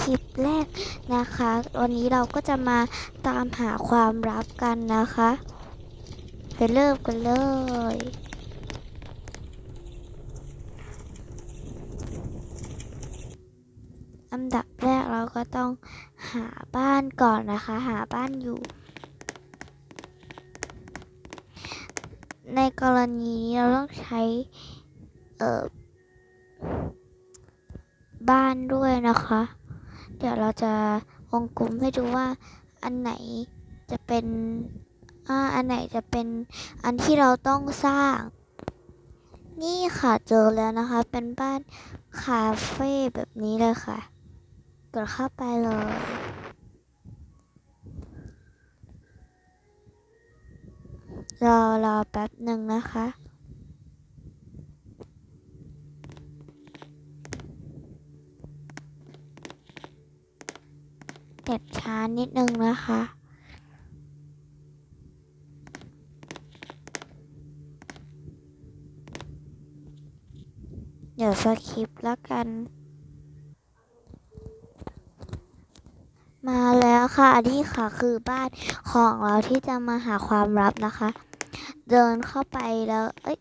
คลิปแรกนะคะ วันนี้เราก็จะมาตามหาความรักกันนะคะไปเริ่มกันเลย อันดับแรกเราก็ต้องหาบ้านก่อนนะคะ หาบ้านอยู่ ในกรณีนี้เราต้องใช้ เอ่อ บ้านด้วยนะคะ เดี๋ยวเราจะวงกลมให้ดูว่าอันไหนจะเป็นอ่าอันไหนจะเป็นอันที่เราต้องสร้าง นี่ค่ะเจอแล้วนะคะ เป็นบ้านคาเฟ่แบบนี้เลยค่ะ กดเข้าไปเลยรอรอแป๊บหนึ่งนะคะ เน็ตช้านิดนึงนะคะเดี๋ยวสคริปต์แล้วกัน มาแล้วค่ะนี่ค่ะคือบ้านของเราที่จะมาหาความลับนะคะ เดินเข้าไปแล้ว เอ้ย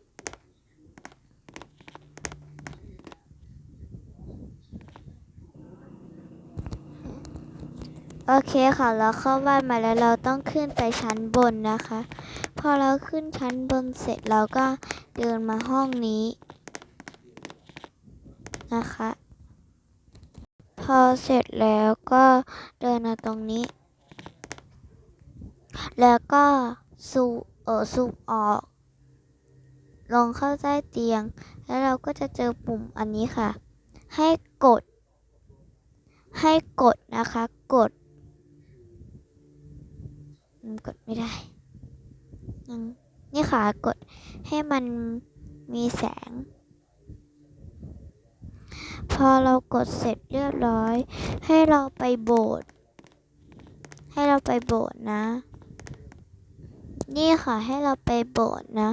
โอเคค่ะเราเข้าบ้านมาแล้วเราต้องขึ้นไปชั้นบนนะคะ พอเราขึ้นชั้นบนเสร็จเราก็เดินมาห้องนี้นะคะ พอเสร็จแล้วก็เดินมาตรงนี้ แล้วก็สูเออสูบออก ลงเข้าใต้เตียง แล้วเราก็จะเจอปุ่มอันนี้ค่ะ ให้กด ให้กดนะคะ กด กดไม่ได้นี่ค่ะกดให้มันมีแสง พอเรากดเสร็จเรียบร้อย ให้เราไปโบสถ์ให้เราไปโบสถ์นะ นี่ค่ะให้เราไปโบสถ์นะ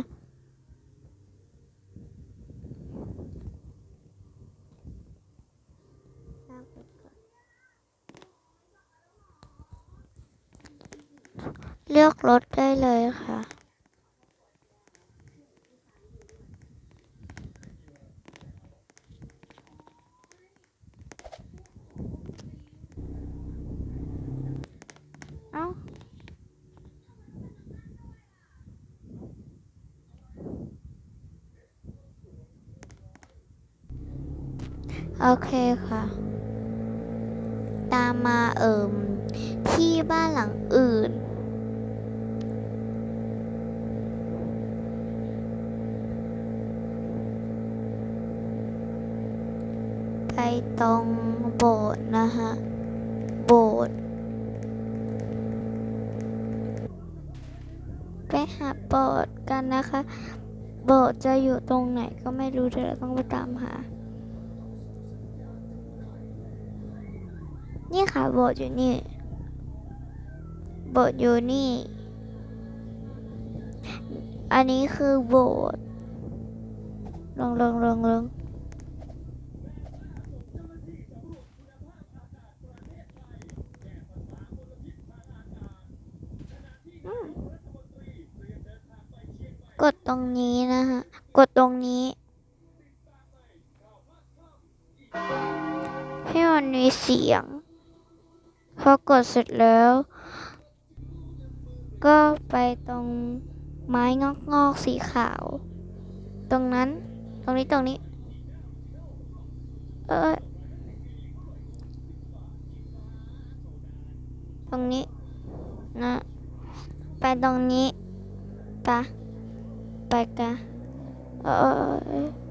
เลือกรถได้เลยค่ะ เอ้า โอเคค่ะ ตามมาเอิมที่บ้านหลังอื่น ไปตรงโบสถ์นะคะโบสถ์ไปหาโบสถ์กันนะคะ โบสถ์จะอยู่ตรงไหนก็ไม่รู้เดี๋ยวเราต้องไปตามหา นี่ค่ะโบสถ์อยู่นี่ โบสถ์อยู่นี่ อันนี้คือโบสถ์ลงลงลงลง กดตรงนี้นะฮะกดตรงนี้ ให้มันมีเสียง พอกดเสร็จแล้ว ก็ไปตรงไม้งอกงอกสีขาว ตรงนั้น ตรงนี้ตรงนี้ เออตรงนี้นะ ไปตรงนี้ปะ ไปกันเออ